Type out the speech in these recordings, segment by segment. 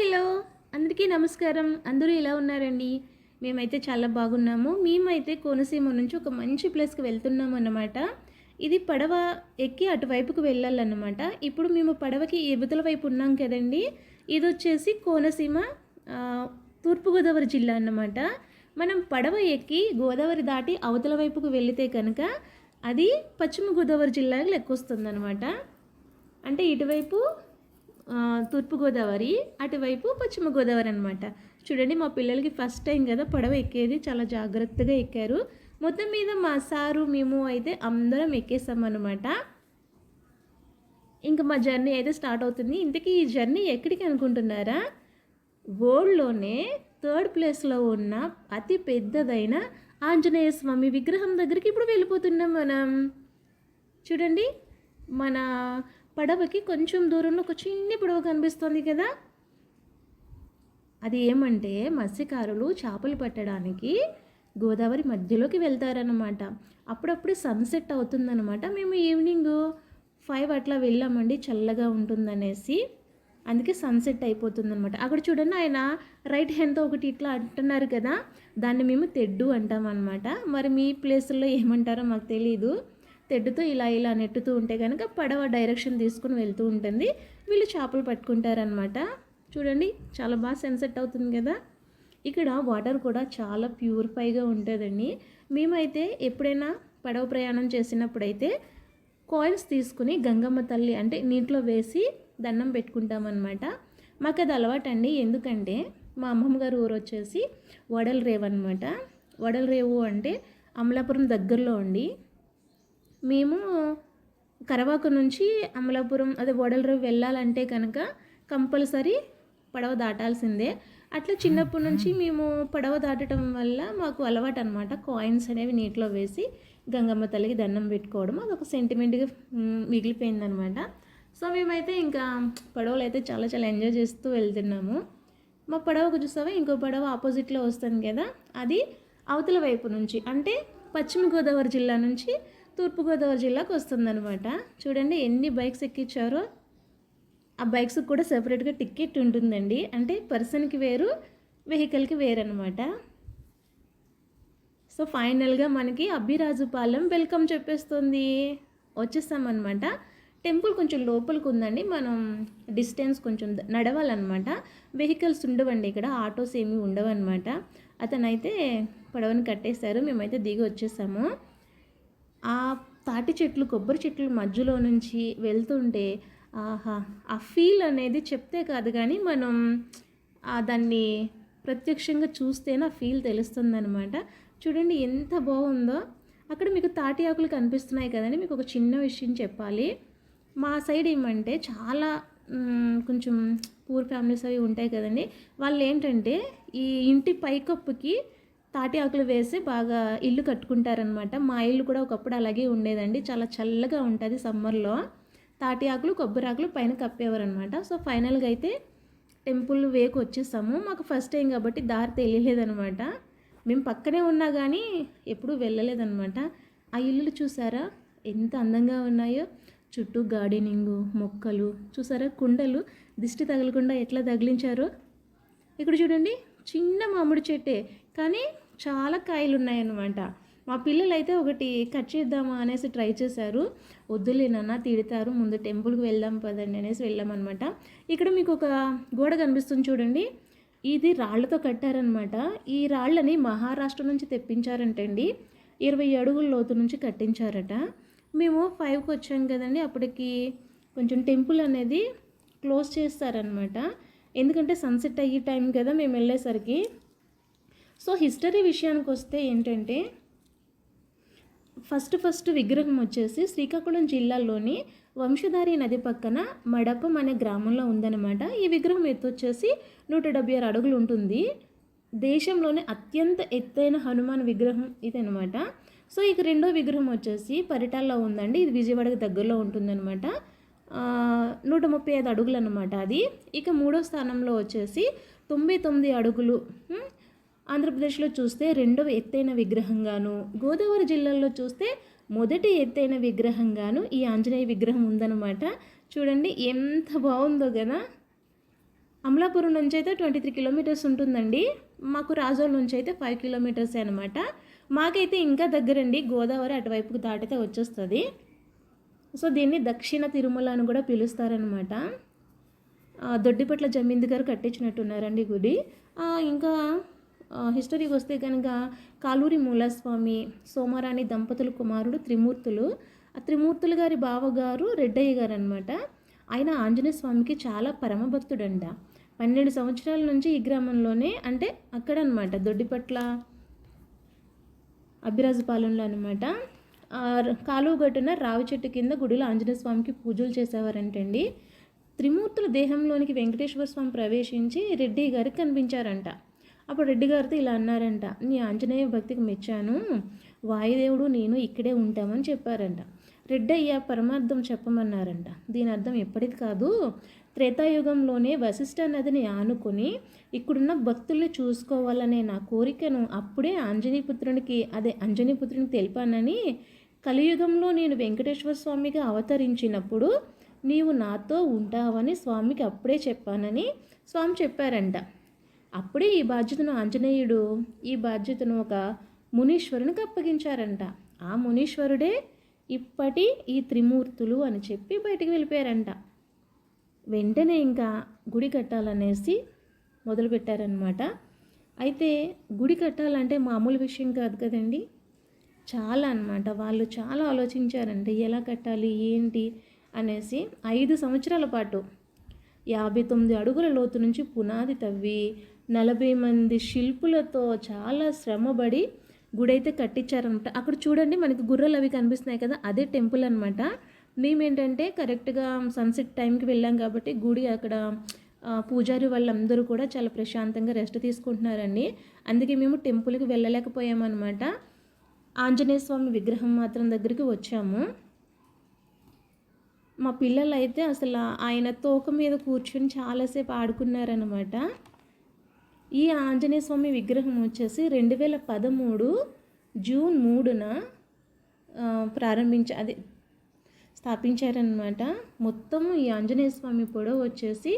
Hello. అందరికీ నమస్కారం. అందరూ ఎలా ఉన్నారండి? మేమైతే చాలా బాగున్నాము. మేమైతే కోనసీమ నుంచి ఒక మంచి ప్లేస్కి వెళ్తున్నాం అన్నమాట. ఇది పడవ ఎక్కి అటువైపుకు వెళ్ళాలన్నమాట. ఇప్పుడు మేము పడవకి ఇవతల వైపు ఉన్నాం కదండి. ఇది వచ్చేసి కోనసీమ తూర్పుగోదావరి జిల్లా అన్నమాట. మనం పడవ ఎక్కి గోదావరి దాటి అవతల వైపుకు వెళితే కనుక అది పశ్చిమ గోదావరి జిల్లాకి లెక్కొస్తుంది అంటే ఇటువైపు తూర్పుగోదావరి అటువైపు పశ్చిమ గోదావరి అనమాట చూడండి మా పిల్లలకి ఫస్ట్ టైం కదా పడవ ఎక్కేది చాలా జాగ్రత్తగా ఎక్కారు. మొత్తం మీద మా సారు మేము అయితే అందరం ఎక్కేసాం అనమాట ఇంకా మా జర్నీ అయితే స్టార్ట్ అవుతుంది. ఇంతకీ ఈ జర్నీ ఎక్కడికి అనుకుంటున్నారా? వరల్డ్లోనే థర్డ్ ప్లేస్లో ఉన్న అతి పెద్దదైన ఆంజనేయ స్వామి విగ్రహం దగ్గరికి ఇప్పుడు వెళ్ళిపోతున్నాం మనం. చూడండి మన పడవకి కొంచెం దూరంలో ఒక చిన్ని పడవ కనిపిస్తుంది కదా. అది ఏమంటే మత్స్యకారులు చేపలు పట్టడానికి గోదావరి మధ్యలోకి వెళ్తారనమాట అప్పుడప్పుడు సన్సెట్ అవుతుందనమాట మేము ఈవినింగ్ ఫైవ్ అట్లా వెళ్ళామండి చల్లగా ఉంటుందనేసి. అందుకే సన్సెట్ అయిపోతుందనమాట అక్కడ చూడండి ఆయన రైట్ హ్యాండ్తో ఒకటి ఇట్లా అంటున్నారు కదా. దాన్ని మేము తెడ్డు అంటాం అనమాట మరి మీ ప్లేసుల్లో ఏమంటారో మాకు తెలియదు తెడ్డుతో ఇలా ఇలా నెట్టుతూ ఉంటే కనుక పడవ డైరెక్షన్ తీసుకుని వెళ్తూ ఉంటుంది. వీళ్ళు చేపలు పట్టుకుంటారనమాట చూడండి చాలా బాగా సెన్సెట్ అవుతుంది కదా. ఇక్కడ వాటర్ కూడా చాలా ప్యూరిఫైగా ఉంటుందండి. మేమైతే ఎప్పుడైనా పడవ ప్రయాణం చేసినప్పుడైతే కాయిన్స్ తీసుకుని గంగమ్మ తల్లి అంటే నీటిలో వేసి దండం పెట్టుకుంటామన్నమాట. మాకు అది అలవాటండి. ఎందుకంటే మా అమ్మమ్మ గారు ఊరు వచ్చేసి వడల రేవు అనమాట వడల రేవు అంటే అమలాపురం దగ్గరలో ఉండి మేము కరవాక నుంచి అమలాపురం అదే వడలరేవు వెళ్ళాలంటే కనుక కంపల్సరీ పడవ దాటాల్సిందే. అట్లా చిన్నప్పటి నుంచి మేము. పడవ దాటడం వల్ల మాకు అలవాటు అనమాట కాయిన్స్ అనేవి నీటిలో వేసి గంగమ్మ తల్లికి దండం పెట్టుకోవడం. అదొక సెంటిమెంట్గా మిగిలిపోయిందనమాట సో మేమైతే ఇంకా పడవలు అయితే చాలా చాలా ఎంజాయ్ చేస్తూ వెళ్తున్నాము. మా పడవకు చూసావా? ఇంకో పడవ ఆపోజిట్లో వస్తుంది కదా? అది అవతల వైపు నుంచి అంటే పశ్చిమ గోదావరి జిల్లా నుంచి తూర్పుగోదావరి జిల్లాకు వస్తుందనమాట చూడండి ఎన్ని బైక్స్ ఎక్కించారో. ఆ బైక్స్కి కూడా సెపరేట్గా టికెట్ ఉంటుందండి. అంటే పర్సన్కి వేరు వెహికల్కి వేరు అనమాట సో ఫైనల్గా మనకి అబ్బిరాజుపాలెం వెల్కమ్ చెప్పేస్తుంది. వచ్చేస్తామన్నమాట. టెంపుల్ కొంచెం లోపలికి ఉందండి. మనం డిస్టెన్స్ కొంచెం నడవాలన్నమాట. వెహికల్స్ ఉండవండి ఇక్కడ ఆటోస్ ఏమీ ఉండవన్నమాట. అతనైతే పడవని కట్టేశారు. మేమైతే దిగి వచ్చేసాము. ఆ తాటి చెట్లు కొబ్బరి చెట్ల మధ్యలో నుంచి వెళ్తుంటే ఆహా ఆ ఫీల్ అనేది చెప్తే కాదు కానీ మనం దాన్ని ప్రత్యక్షంగా చూస్తేనే ఆ ఫీల్ తెలుస్తుందనమాట చూడండి ఎంత బాగుందో. అక్కడ మీకు తాటి ఆకులు కనిపిస్తున్నాయి కదండి మీకు ఒక చిన్న విషయం చెప్పాలి. మా సైడ్ ఏమంటే చాలా కొంచెం పూర్ ఫ్యామిలీస్ అవి ఉంటాయి కదండి. వాళ్ళు ఏంటంటే ఈ ఇంటి పైకప్పుకి తాటి ఆకులు వేసి బాగా ఇల్లు కట్టుకుంటారనమాట మా ఇల్లు కూడా ఒకప్పుడు అలాగే ఉండేదండి. చాలా చల్లగా ఉంటుంది సమ్మర్లో. తాటి ఆకులు కొబ్బరి ఆకులు పైన కప్పేవారనమాట సో ఫైనల్గా అయితే టెంపుల్ వేకు వచ్చేసాము. మాకు ఫస్ట్ టైం కాబట్టి దారి తెలియలేదనమాట మేము పక్కనే ఉన్నా కానీ ఎప్పుడూ వెళ్ళలేదనమాట ఆ ఇల్లులు చూసారా? ఎంత అందంగా ఉన్నాయో. చుట్టూ గార్డెనింగు మొక్కలు చూసారా? కుండలు. దిష్టి తగలకుండా ఎట్లా తగిలించారో. ఇక్కడ చూడండి. చిన్న మామిడి చెట్టే. కానీ చాలా కాయలు ఉన్నాయన్నమాట మా పిల్లలు అయితే ఒకటి కట్ చేద్దామా అనేసి ట్రై చేశారు. వద్దులేనన్నా తిడతారు. ముందు టెంపుల్కి వెళ్దాం పదండి అనేసి వెళ్ళామన్నమాట. ఇక్కడ మీకు ఒక గోడ కనిపిస్తుంది చూడండి. ఇది రాళ్ళతో కట్టారనమాట ఈ రాళ్ళని మహారాష్ట్ర నుంచి తెప్పించారంటండి. ఇరవై అడుగుల లోతు నుంచి కట్టించారట. మేము ఫైవ్కి వచ్చాం కదండి. అప్పటికి కొంచెం టెంపుల్ అనేది క్లోజ్ చేస్తారనమాట ఎందుకంటే సన్సెట్ అయ్యే టైం కదా మేము వెళ్ళేసరికి. సో హిస్టరీ విషయానికి వస్తే ఏంటంటే ఫస్ట్ ఫస్ట్ విగ్రహం వచ్చేసి శ్రీకాకుళం జిల్లాలోని వంశధారి నది పక్కన మడపం అనే గ్రామంలో ఉందన్నమాట. ఈ విగ్రహం ఎత్తు వచ్చేసి నూట డెబ్బై ఆరు అడుగులు ఉంటుంది. దేశంలోనే అత్యంత ఎత్తైన హనుమాన్ విగ్రహం ఇదనమాట సో ఇక రెండో విగ్రహం వచ్చేసి పరిటాల్లో ఉందండి. ఇది విజయవాడకి దగ్గరలో ఉంటుందన్నమాట. నూట ముప్పై ఐదు అడుగులు అనమాట అది. ఇక మూడో స్థానంలో వచ్చేసి తొంభై తొమ్మిది అడుగులు ఆంధ్రప్రదేశ్లో చూస్తే రెండవ ఎత్తైన విగ్రహంగాను గోదావరి జిల్లాలో చూస్తే మొదటి ఎత్తైన విగ్రహంగాను ఈ ఆంజనేయ విగ్రహం ఉందన్నమాట. చూడండి ఎంత బాగుందో కదా. అమలాపురం నుంచి అయితే ట్వంటీ త్రీ కిలోమీటర్స్ ఉంటుందండి. మాకు రాజోల్ నుంచి అయితే ఫైవ్ కిలోమీటర్స్ అనమాట మాకైతే ఇంకా దగ్గరండి గోదావరి అటువైపుకు దాటితే వచ్చేస్తుంది. సో దీన్ని దక్షిణ తిరుమల అని కూడా పిలుస్తారనమాట దొడ్డిపట్ల జమీందు గారు కట్టించినట్టున్నారండి గుడి. ఇంకా హిస్టరీకి వస్తే కనుక కాలూరి మూలస్వామి సోమారాణి దంపతుల కుమారుడు త్రిమూర్తులు. ఆ త్రిమూర్తులు గారి బావగారు రెడ్డయ్య గారు అనమాట ఆయన ఆంజనేయ స్వామికి చాలా పరమభక్తుడంట పన్నెండు సంవత్సరాల నుంచి ఈ గ్రామంలోనే అంటే అక్కడ అనమాట దొడ్డిపట్ల అభిరాజపాలెంలో అనమాట కాలువ గట్టున రావి చెట్టు కింద గుడిలో ఆంజనేయ స్వామికి పూజలు చేసేవారంటండి. త్రిమూర్తుల దేహంలోనికి వెంకటేశ్వర స్వామి ప్రవేశించి రెడ్డి గారికి కనిపించారంట. అప్పుడు రెడ్డి గారితో ఇలా అన్నారంట నీ ఆంజనేయ భక్తికి మెచ్చాను. వాయుదేవుడు నేను ఇక్కడే ఉంటామని చెప్పారంట. రెడ్డయ్య పరమార్థం చెప్పమన్నారంట. దీని అర్థం ఎప్పటిది కాదు. త్రేతాయుగంలోనే వశిష్ఠ నదిని ఆనుకొని ఇక్కడున్న భక్తుల్ని చూసుకోవాలనే నా కోరికను అప్పుడే ఆంజనీపుత్రునికి అదే అంజనీపుత్రునికి తెలిపానని కలియుగంలో నేను వెంకటేశ్వర స్వామిగా అవతరించినప్పుడు నీవు నాతో ఉంటావని స్వామికి అప్పుడే చెప్పానని స్వామి చెప్పారంట. అప్పుడే ఈ బాధ్యతను ఆంజనేయుడు ఈ బాధ్యతను ఒక మునీశ్వరునికి అప్పగించారంట. ఆ మునీశ్వరుడే ఇప్పటి ఈ త్రిమూర్తులు అని చెప్పి బయటికి వెళ్ళిపోయారంట. వెంటనే ఇంకా గుడి కట్టాలనేసి మొదలుపెట్టారనమాట అయితే గుడి కట్టాలంటే మామూలు విషయం కాదు కదండి. చాలా అనమాట వాళ్ళు చాలా ఆలోచించారంటే ఎలా కట్టాలి ఏంటి అనేసి ఐదు సంవత్సరాల పాటు యాభై తొమ్మిది అడుగుల లోతు నుంచి పునాది తవ్వి నలభై మంది శిల్పులతో చాలా శ్రమపడి గుడి అయితే కట్టించారనమాట అక్కడ చూడండి మనకి గుర్రలు అవి కనిపిస్తున్నాయి కదా అదే టెంపుల్ అనమాట మేమేంటంటే కరెక్ట్గా సన్సెట్ టైంకి వెళ్ళాం కాబట్టి గుడి అక్కడ పూజారి వాళ్ళందరూ కూడా చాలా ప్రశాంతంగా రెస్ట్ తీసుకుంటున్నారండి. అందుకే మేము టెంపుల్కి వెళ్ళలేకపోయామన్నమాట. ఆంజనేయ స్వామి విగ్రహం మాత్రం దగ్గరికి వచ్చాము. మా పిల్లలు అయితే అసలు ఆయన తోక మీద కూర్చొని చాలాసేపు ఆడుకున్నారనమాట ఈ ఆంజనేయ స్వామి విగ్రహం వచ్చేసి రెండు వేల పదమూడు జూన్ మూడున ఆ, ప్రారంభించ అదే స్థాపించారనమాట మొత్తం ఈ ఆంజనేయ స్వామి పొడవు వచ్చేసి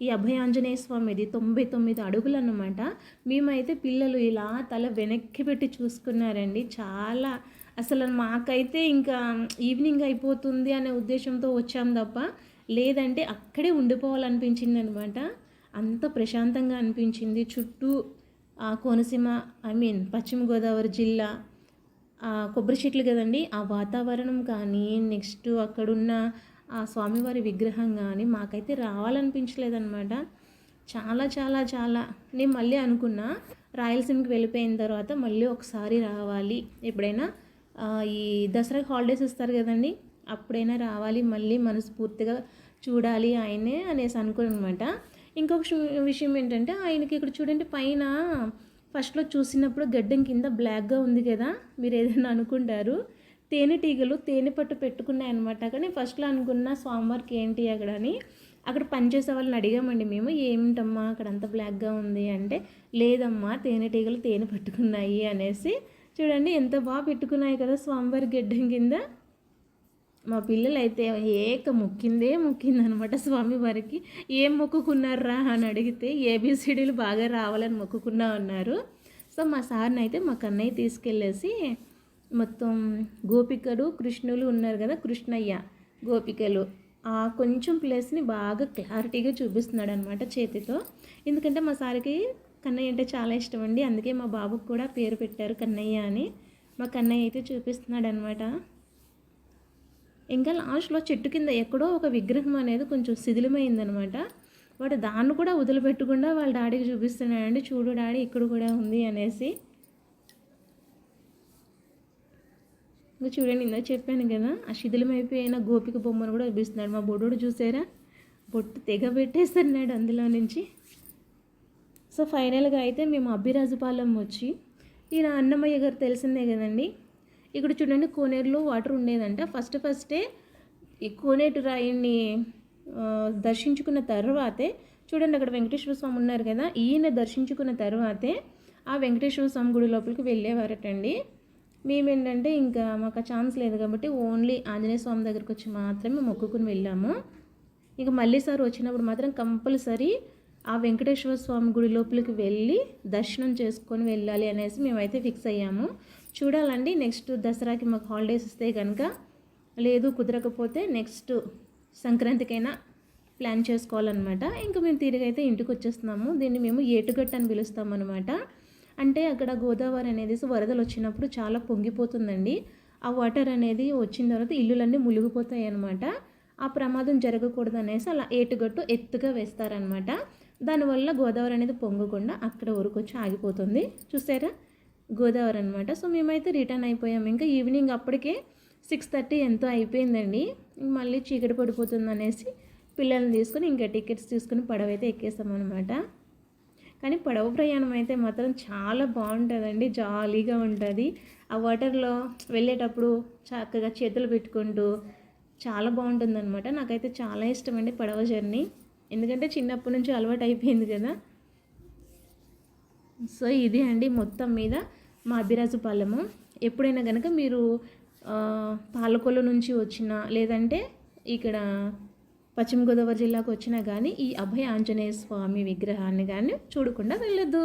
ఈ అభయాంజనేయ స్వామిది తొంభై తొమ్మిది అడుగులు అన్నమాట మేమైతే పిల్లలు ఇలా తల వెనక్కి పెట్టి చూసుకున్నారండి. చాలా అసలు మాకైతే ఇంకా ఈవినింగ్ అయిపోతుంది అనే ఉద్దేశంతో వచ్చాం తప్ప లేదంటే అక్కడే ఉండిపోవాలనిపించింది అనమాట అంత ప్రశాంతంగా అనిపించింది. చుట్టూ ఆ కోనసీమ ఐ మీన్ పశ్చిమ గోదావరి జిల్లా ఆ కొబ్బరి చెట్లు కదండి ఆ వాతావరణం కానీ నెక్స్ట్ అక్కడున్న ఆ స్వామివారి విగ్రహం కానీ మాకైతే రావాలనిపించలేదన్నమాట చాలా చాలా చాలా. నేను మళ్ళీ అనుకున్నా రాయలసీమకి వెళ్ళిపోయిన తర్వాత మళ్ళీ ఒకసారి రావాలి. ఎప్పుడైనా ఈ దసరా హాలిడేస్ ఇస్తారు కదండి అప్పుడైనా రావాలి మళ్ళీ మనస్ఫూర్తిగా చూడాలి ఆయనే అనేసి అనుకోనమాట. ఇంకొక విషయం ఏంటంటే ఆయనకి ఇక్కడ చూడండి పైన ఫస్ట్లో చూసినప్పుడు గడ్డం కింద బ్లాక్గా ఉంది కదా మీరు ఏదైనా అనుకుంటారు. తేనెటీగలు తేనె పట్టు పెట్టుకున్నాయన్నమాట. కానీ ఫస్ట్లో అనుకున్న స్వామివారికి ఏంటి అక్కడ అని అక్కడ పనిచేసే వాళ్ళని అడిగామండి మేము ఏమిటమ్మా అక్కడ అంత బ్లాక్గా ఉంది అంటే లేదమ్మా తేనెటీగలు తేనె పట్టుకున్నాయి అనేసి చూడండి ఎంత బాగా పెట్టుకున్నాయి కదా స్వామివారి గడ్డం కింద. మా పిల్లలు అయితే ఏక మొక్కిందే మొక్కింది అనమాట స్వామివారికి. ఏం మొక్కుకున్నారా అని అడిగితే ఏబిసిడీలు బాగా రావాలని మొక్కుకున్నా ఉన్నారు సో మా సార్ని అయితే మా కన్నయ్య తీసుకెళ్ళేసి మొత్తం గోపికలు కృష్ణులు ఉన్నారు కదా కృష్ణయ్య గోపికలు. ఆ కొంచెం ప్లేస్ని బాగా క్లారిటీగా చూపిస్తున్నాడు అనమాట చేతితో. ఎందుకంటే మా సార్కి కన్నయ్య అంటే చాలా ఇష్టం అండి. అందుకే మా బాబుకు కూడా పేరు పెట్టారు కన్నయ్య అని. మా కన్నయ్య అయితే చూపిస్తున్నాడు అనమాట ఇంకా లాస్ట్లో చెట్టు కింద ఎక్కడో ఒక విగ్రహం అనేది కొంచెం శిథిలమైందనమాట వాడు దాన్ని కూడా వదిలిపెట్టకుండా వాళ్ళ డాడీకి చూపిస్తున్నాడండి. చూడు డాడీ ఇక్కడ కూడా ఉంది అనేసి. ఇంకా చూడండి ఇందా చెప్పాను కదా ఆ శిథిలమైపోయిన గోపిక బొమ్మను కూడా చూపిస్తున్నాడు. మా బొడ్డు చూసారా? బొట్టు తెగ పెట్టేస్తున్నాడు అందులో నుంచి. సో ఫైనల్గా అయితే మేము అభిరాజుపాలెం వచ్చి ఈయన అన్నమయ్య గారు తెలిసిందే కదండి. ఇక్కడ చూడండి కోనేరులో వాటర్ ఉండేదంట. ఫస్ట్ ఫస్టే ఈ కోనేటి రాయిని దర్శించుకున్న తర్వాతే చూడండి అక్కడ వెంకటేశ్వర స్వామి ఉన్నారు కదా ఈయన దర్శించుకున్న తర్వాతే ఆ వెంకటేశ్వర స్వామి గుడి లోపలికి వెళ్ళేవారటండి. మేమేంటంటే ఇంకా మాకు ఛాన్స్ లేదు కాబట్టి ఓన్లీ ఆంజనేయ స్వామి దగ్గరికి వచ్చి మాత్రమే మొక్కుకుని వెళ్ళాము. ఇంకా మళ్ళీ సార్ వచ్చినప్పుడు మాత్రం కంపల్సరీ ఆ వెంకటేశ్వర స్వామి గుడి లోపలికి వెళ్ళి దర్శనం చేసుకొని వెళ్ళాలి అనేసి మేమైతే ఫిక్స్ అయ్యాము. చూడాలండి నెక్స్ట్ దసరాకి మాకు హాలిడేస్ ఇస్తే కనుక లేదు కుదరకపోతే నెక్స్ట్ సంక్రాంతికైనా ప్లాన్ చేసుకోవాలన్నమాట. ఇంకా మేము తిరిగైతే ఇంటికి వచ్చేస్తున్నాము. దీన్ని మేము ఏటుగట్టు అని పిలుస్తాం అనమాట అంటే అక్కడ గోదావరి అనేది వరదలు వచ్చినప్పుడు చాలా పొంగిపోతుందండి. ఆ వాటర్ అనేది వచ్చిన తర్వాత ఇల్లులన్నీ మునిగిపోతాయి అనమాట ఆ ప్రమాదం జరగకూడదు అనేసి అలా ఏటుగట్టు ఎత్తుగా వేస్తారనమాట దానివల్ల గోదావరి అనేది పొంగకుండా అక్కడ వరకు వచ్చి ఆగిపోతుంది. చూసారా? గోదావరి అనమాట సో మేమైతే రిటర్న్ అయిపోయాం. ఇంకా ఈవినింగ్ అప్పటికే సిక్స్ థర్టీ ఎంతో అయిపోయిందండి. మళ్ళీ చీకటి పడిపోతుంది అనేసి పిల్లల్ని తీసుకొని ఇంకా టికెట్స్ తీసుకుని పడవ అయితే ఎక్కేస్తాం అనమాట కానీ పడవ ప్రయాణం అయితే మాత్రం చాలా బాగుంటుందండి. జాలీగా ఉంటుంది. ఆ వాటర్లో వెళ్ళేటప్పుడు చక్కగా చేతులు పెట్టుకుంటూ చాలా బాగుంటుందన్నమాట. నాకైతే చాలా ఇష్టం అండి పడవ జర్నీ. ఎందుకంటే చిన్నప్పటి నుంచి అలవాటు అయిపోయింది కదా. సో ఇది అండి మొత్తం మీద మా అభిరాజు పాలెము. ఎప్పుడైనా కనుక మీరు ఆ, పాలకొల్లు నుంచి వచ్చిన లేదంటే ఇక్కడ పశ్చిమ గోదావరి జిల్లాకు వచ్చినా కానీ ఈ అభయ ఆంజనేయ స్వామి విగ్రహాన్ని కానీ చూడకుండా వెళ్ళొద్దు.